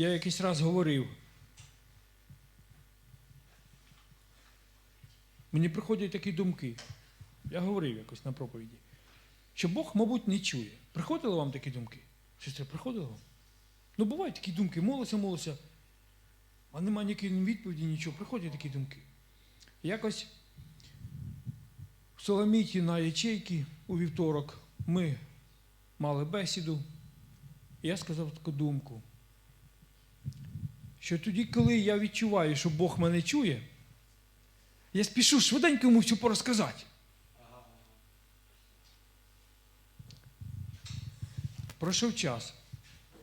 Я якийсь раз говорив. Мені приходять такі думки. Я говорив якось на проповіді, що Бог, мабуть, не чує. Приходили вам такі думки? Сестри, приходили вам? Ну, бувають такі думки, молися, молися, а немає ніякої відповіді, нічого. Приходять такі думки. Якось в Соломіті на ячейки у вівторок ми мали бесіду. І я сказав таку думку, що тоді, коли я відчуваю, що Бог мене чує, я спішу швиденько йому все порозказати. Пройшов час.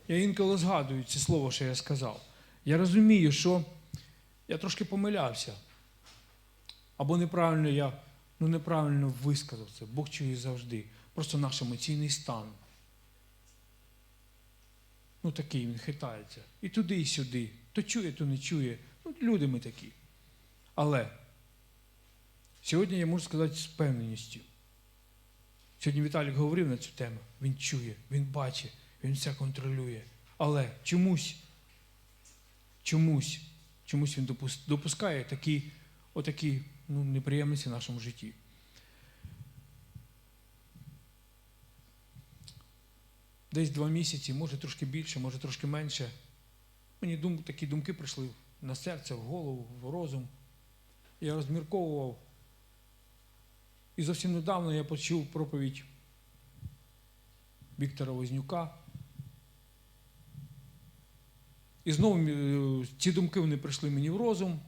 Я інколи згадую це слово, що я сказав. Я розумію, що я трошки помилявся. Або неправильно я ну, неправильно висказав це. Бог чує завжди. Просто наш емоційний стан. Ну такий він хитається. І туди, і сюди. То чує, то не чує. Ну, люди ми такі. Але сьогодні я можу сказати з певненістю. Сьогодні Віталік говорив на цю тему. Він чує, він бачить, він все контролює. Але чомусь, чомусь, чомусь він допускає такі, отакі ну, неприємності в нашому житті. Десь два місяці, може трошки більше, може трошки менше. Мені дум, такі думки прийшли на серце, в голову, в розум. Я розмірковував. І зовсім недавно я почув проповідь Віктора Вознюка. І знову е, ці думки вони прийшли мені в розум.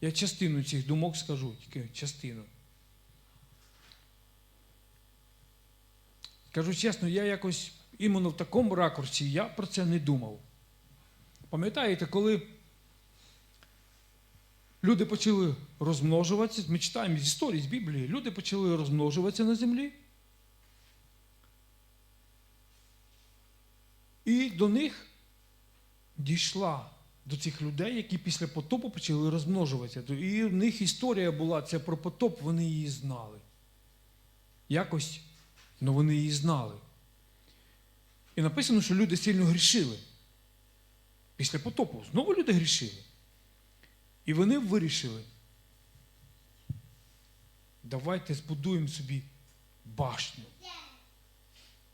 Я частину цих думок скажу, тільки частину. Кажу чесно, я якось іменно в такому ракурсі я про це не думав. Пам'ятаєте, коли люди почали розмножуватися, ми читаємо з історії, з Біблії, люди почали розмножуватися на землі. І до них дійшла до цих людей, які після потопу почали розмножуватися. І в них історія була це про потоп, вони її знали. Якось, але вони її знали. І написано, що люди сильно грішили. Після потопу знову люди грішили. І вони вирішили. Давайте збудуємо собі башню.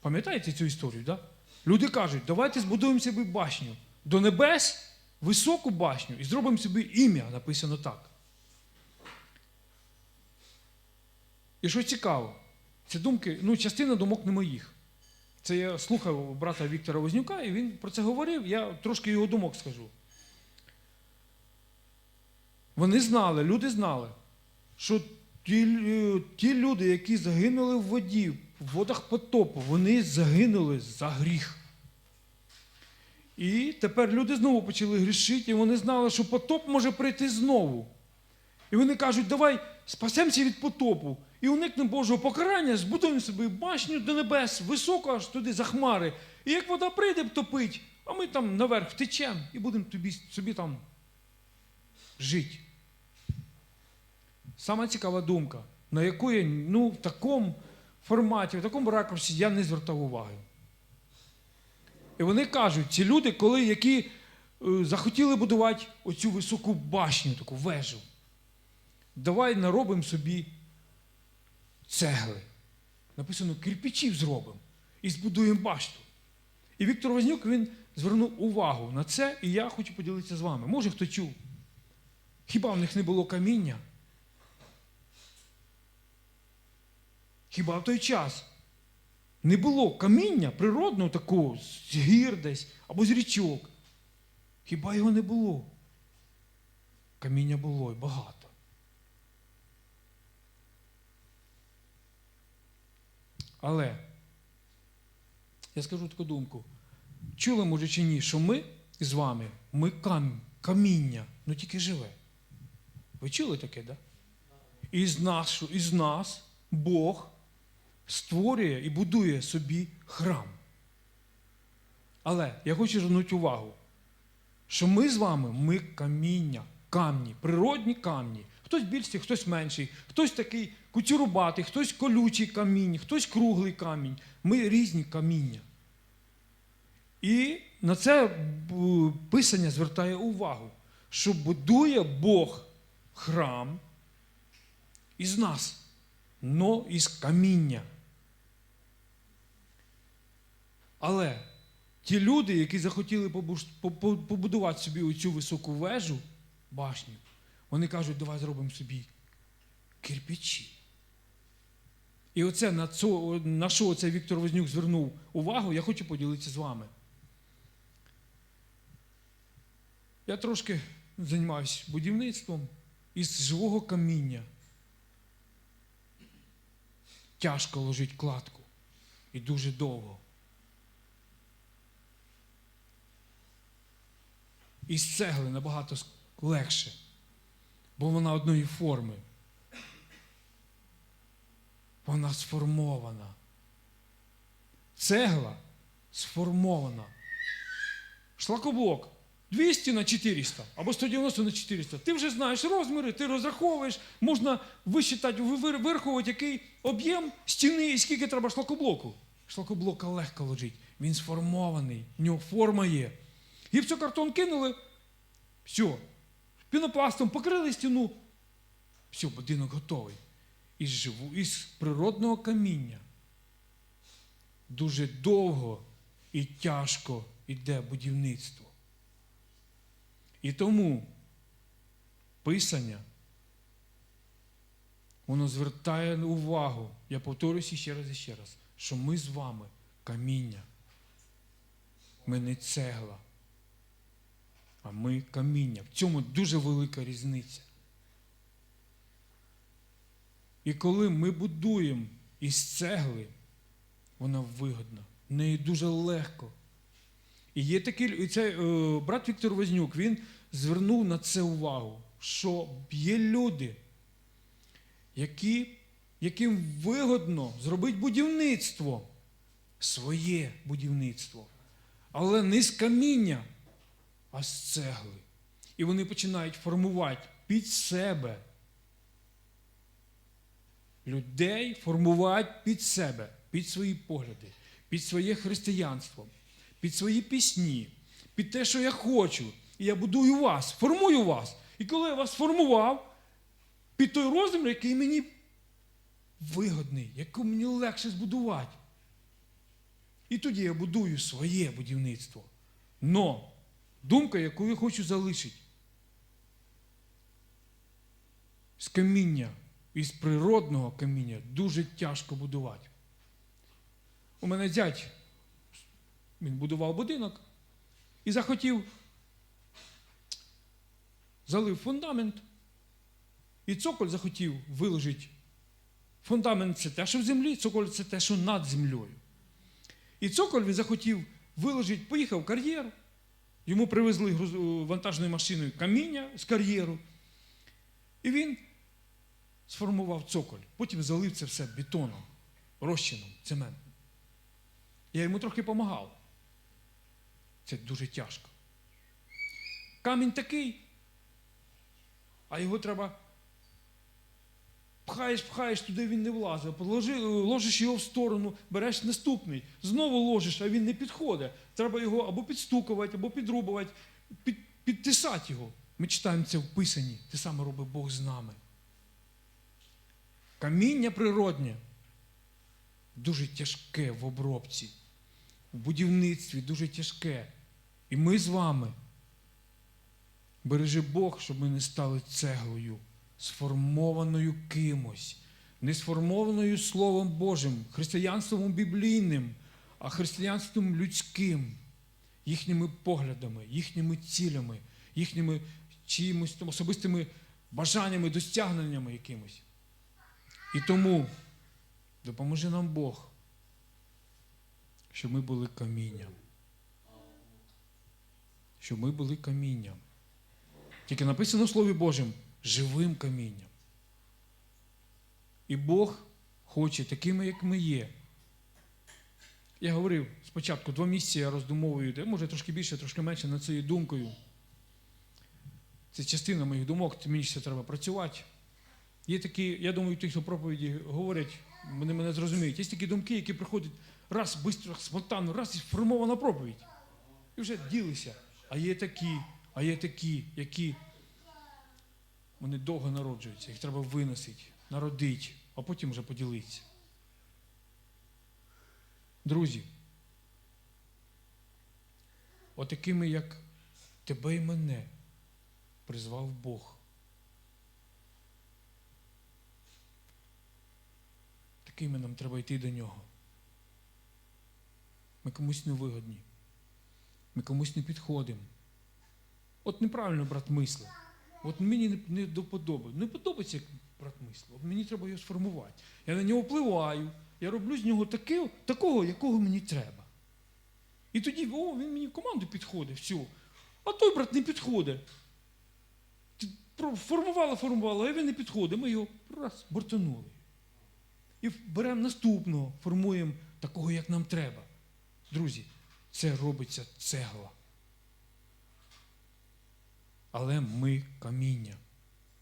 Пам'ятаєте цю історію? Да? Люди кажуть, давайте збудуємо собі башню до небес, високу башню і зробимо собі ім'я, написано так. І що цікаво, це думки, ну, частина думок не моїх. Це я слухав брата Віктора Вознюка, і він про це говорив, я трошки його думок скажу. Вони знали, люди знали, що ті, е, ті люди, які загинули в воді, в водах потопу, вони загинули за гріх. І тепер люди знову почали грішити, і вони знали, що потоп може прийти знову. І вони кажуть, давай спасемося від потопу і уникнемо Божого покарання, збудуємо собі башню до небес, високо аж туди за хмари. І як вода прийде топить, а ми там наверх втечемо і будемо тобі, собі там жити. Сама цікава думка, на яку я ну, в такому форматі, в такому ракурсі я не звертав уваги. І вони кажуть, ці люди, коли які е, захотіли будувати оцю високу башню, таку вежу, давай наробимо собі цегли. Написано, кирпичів зробимо і збудуємо башту. І Віктор Вознюк він звернув увагу на це, і я хочу поділитися з вами. Може, хто чув? Хіба в них не було каміння? Хіба в той час не було каміння природного такого, з гір десь або з річок? Хіба його не було? Каміння було і багато. Але я скажу таку думку. Чули, може, чи ні, що ми з вами, ми кам, каміння, ну тільки живе. Ви чули таке, да? І нас, і з нас Бог створює і будує собі храм. Але я хочу звернути увагу, що ми з вами, ми каміння, камні, природні камні. Хтось більший, хтось менший, хтось такий куцюрубатий, хтось колючий камінь, хтось круглий камінь. Ми різні каміння. І на це писання звертає увагу, що будує Бог храм із нас, но із каміння. Але ті люди, які захотіли побудувати собі оцю високу вежу, башню, вони кажуть, давай зробимо собі кирпичі. І оце на, цо, на що оце Віктор Вознюк звернув увагу, я хочу поділитися з вами. Я трошки займаюся будівництвом із живого каміння. Тяжко ложить кладку і дуже довго. Із цегли набагато легше, бо вона одної форми. Вона сформована. Цегла сформована. Шлакоблок 200 на 400 або 190 на 400. Ти вже знаєш розміри, ти розраховуєш, можна висчитати, ви- ви- вирахувати, який об'єм стіни і скільки треба шлакоблоку. Шлакоблока легко лежить. Він сформований, в нього форма є. Гіпсокартон кинули, все. Пінопластом покрили стіну. Все, будинок готовий. Із, живу, із природного каміння. Дуже довго і тяжко йде будівництво. І тому писання, воно звертає увагу, я повторюся ще раз і ще раз, що ми з вами каміння. Ми не цегла, а ми каміння. В цьому дуже велика різниця. І коли ми будуємо із цегли, вона вигодна, в неї дуже легко. І є такий, і це е, брат Віктор Вознюк, він звернув на це увагу, що є люди, які, яким вигодно зробити будівництво, своє будівництво, але не з каміння, а з цегли. І вони починають формувати під себе людей формувати під себе, під свої погляди, під своє християнство, під свої пісні, під те, що я хочу. І я будую вас, формую вас. І коли я вас формував, під той розмір, який мені вигодний, який мені легше збудувати. І тоді я будую своє будівництво. Но думка, яку я хочу залишити, з каміння, із природного каміння дуже тяжко будувати. У мене зять, він будував будинок і захотів, залив фундамент, і цоколь захотів виложити. Фундамент це те, що в землі, цоколь це те, що над землею. І цоколь він захотів виложити, поїхав в кар'єр. Йому привезли вантажною машиною каміння з кар'єру. І він сформував цоколь, потім залив це все бетоном, розчином, цементом. Я йому трохи допомагав. Це дуже тяжко. Камінь такий, а його треба. Пхаєш, пхаєш, туди він не влазить. Положи, ложиш його в сторону, береш наступний, знову ложиш, а він не підходить. Треба його або підстукувати, або підрубувати, під, підтисати його. Ми читаємо це в Писанні. Те саме робить Бог з нами. Каміння природнє дуже тяжке в обробці, в будівництві дуже тяжке. І ми з вами бережи Бог, щоб ми не стали цеглою, сформованою кимось, не сформованою Словом Божим, християнством біблійним, а християнством людським, їхніми поглядами, їхніми цілями, їхніми чимось особистими бажаннями, досягненнями якимось. І тому допоможи нам Бог, щоб ми були камінням. Щоб ми були камінням. Тільки написано в Слові Божому живим камінням. І Бог хоче такими, як ми є. Я говорив спочатку два місяці я роздумовую, може трошки більше, трошки менше над цією думкою. Це частина моїх думок, мені ще треба працювати. Є такі, я думаю, ті, хто проповіді говорять, вони мене зрозуміють. Є такі думки, які приходять раз, швидко, спонтанно, раз і сформована проповідь. І вже ділися. А є такі, а є такі, які вони довго народжуються, їх треба виносити, народити, а потім вже поділитися. Друзі, отакими, як тебе і мене, призвав Бог. Такими нам треба йти до нього. Ми комусь не вигодні. Ми комусь не підходимо. От неправильно брат мислив. От мені не, до подоби. Не подобається, як брат мислив. Мені треба його сформувати. Я на нього впливаю, я роблю з нього таке, такого, якого мені треба. І тоді, о, він мені в команду підходить, все. А той брат не підходить. Формувала, формувала, а він не підходить. Ми його раз бортанули. І беремо наступного, формуємо такого, як нам треба. Друзі, це робиться цегла. Але ми каміння.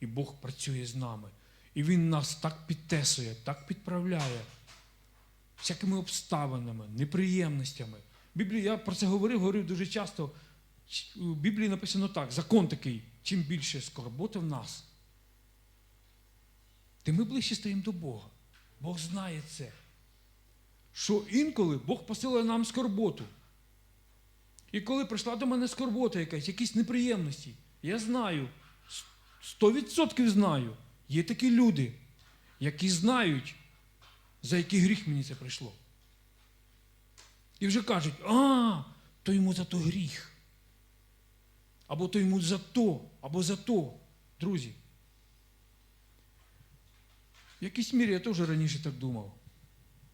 І Бог працює з нами. І Він нас так підтесує, так підправляє всякими обставинами, неприємностями. Біблія, я про це говорив, говорив дуже часто. У Біблії написано так: закон такий, чим більше скорботи в нас, тим ми ближче стаємо до Бога. Бог знає це. Що інколи Бог посилає нам скорботу. І коли прийшла до мене скорбота якась, якісь неприємності, я знаю, сто відсотків знаю, є такі люди, які знають, за який гріх мені це прийшло. І вже кажуть, а, то йому за то гріх. Або то йому за то, або за то. Друзі. В якійсь мірі я теж раніше так думав,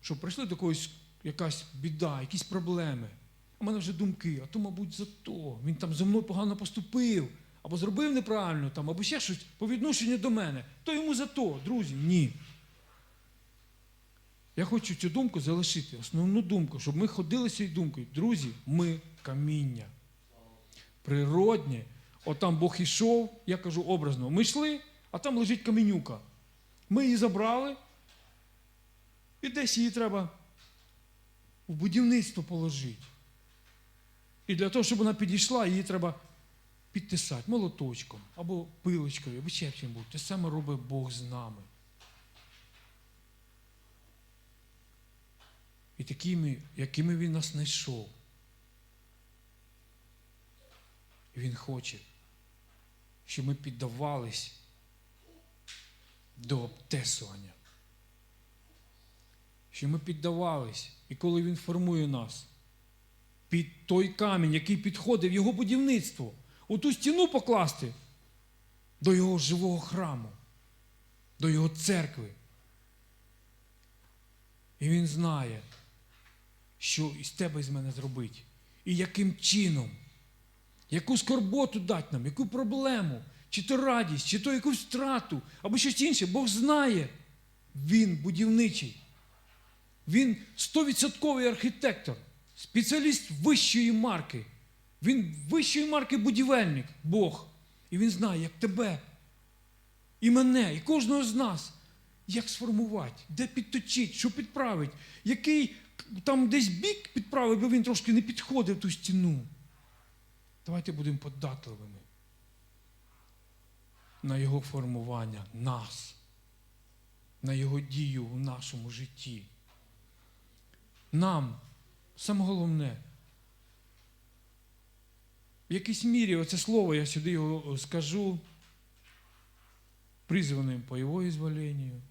що прийшли до когось якась біда, якісь проблеми. У мене вже думки, а то, мабуть, за то. Він там зо мною погано поступив, або зробив неправильно, там, або ще щось по відношенню до мене. То йому за то, друзі, ні. Я хочу цю думку залишити, основну думку, щоб ми ходили з цією думкою. Друзі, ми каміння. Природнє. От там Бог ішов, я кажу образно, ми йшли, а там лежить каменюка. Ми її забрали, і десь її треба в будівництво положити. І для того, щоб вона підійшла, її треба підтисати молоточком або пилочкою, або ще чим-небудь. Те саме робить Бог з нами. І такими, якими він нас знайшов. І він хоче, щоб ми піддавались до обтесування. Щоб ми піддавались. І коли він формує нас під той камінь, який підходить в його будівництво, у ту стіну покласти до його живого храму, до його церкви. І він знає, що із тебе з мене зробить. І яким чином, яку скорботу дати нам, яку проблему, чи то радість, чи то якусь втрату, або щось інше. Бог знає. Він будівничий. Він стовідсотковий архітектор, спеціаліст вищої марки. Він вищої марки будівельник, Бог. І він знає, як тебе, і мене, і кожного з нас, як сформувати, де підточити, що підправити, який там десь бік підправив, бо він трошки не підходив ту стіну. Давайте будемо податливими на його формування, нас, на його дію в нашому житті. Нам, саме головне, в якійсь мірі оце слово, я сюди його скажу, призванным по его изволению,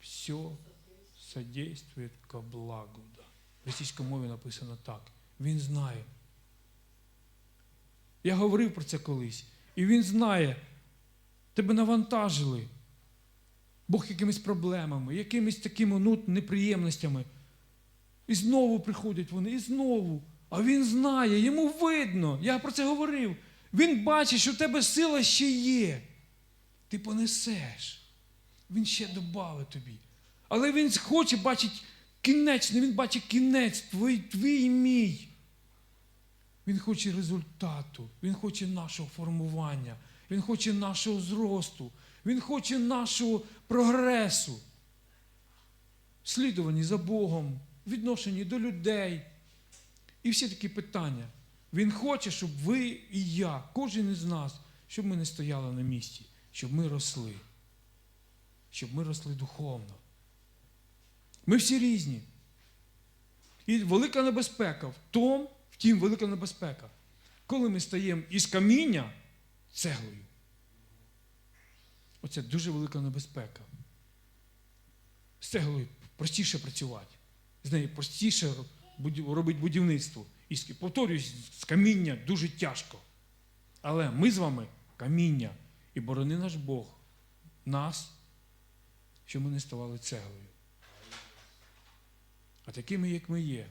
все содействует ко благу. В російській мові написано так. Він знає. Я говорив про це колись. І він знає, тебе навантажили. Бог якимись проблемами, якимись такими ну, неприємностями. І знову приходять вони, і знову. А він знає, йому видно. Я про це говорив. Він бачить, що в тебе сила ще є. Ти понесеш. Він ще добавить тобі. Але він хоче бачить кінечний, він бачить кінець твій, твій і мій. Він хоче результату, він хоче нашого формування, він хоче нашого зросту, він хоче нашого прогресу. Слідувані за Богом, відношенні до людей. І всі такі питання. Він хоче, щоб ви і я, кожен із нас, щоб ми не стояли на місці, щоб ми росли. Щоб ми росли духовно. Ми всі різні. І велика небезпека в тому, втім, велика небезпека, коли ми стаємо із каміння цеглою. Оце дуже велика небезпека. З цеглою простіше працювати. З нею простіше робити будівництво. І повторюсь, з каміння дуже тяжко. Але ми з вами каміння. І борони наш Бог нас, щоб ми не ставали цеглою. А такими, як ми є,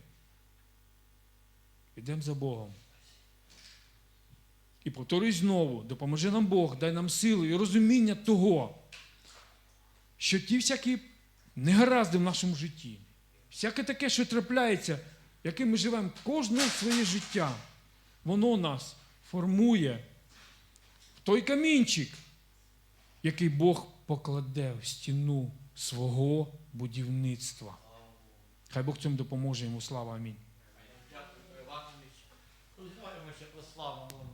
йдемо за Богом. І повторюсь знову, допоможи нам Бог, дай нам силу і розуміння того, що ті всякі негаразди в нашому житті, всяке таке, що трапляється, яким ми живемо кожне своє життя, воно нас формує в той камінчик, який Бог покладе в стіну свого будівництва. Хай Бог цьому допоможе йому. Слава амінь. Дякую, Іванович. Розглядаємося про славу.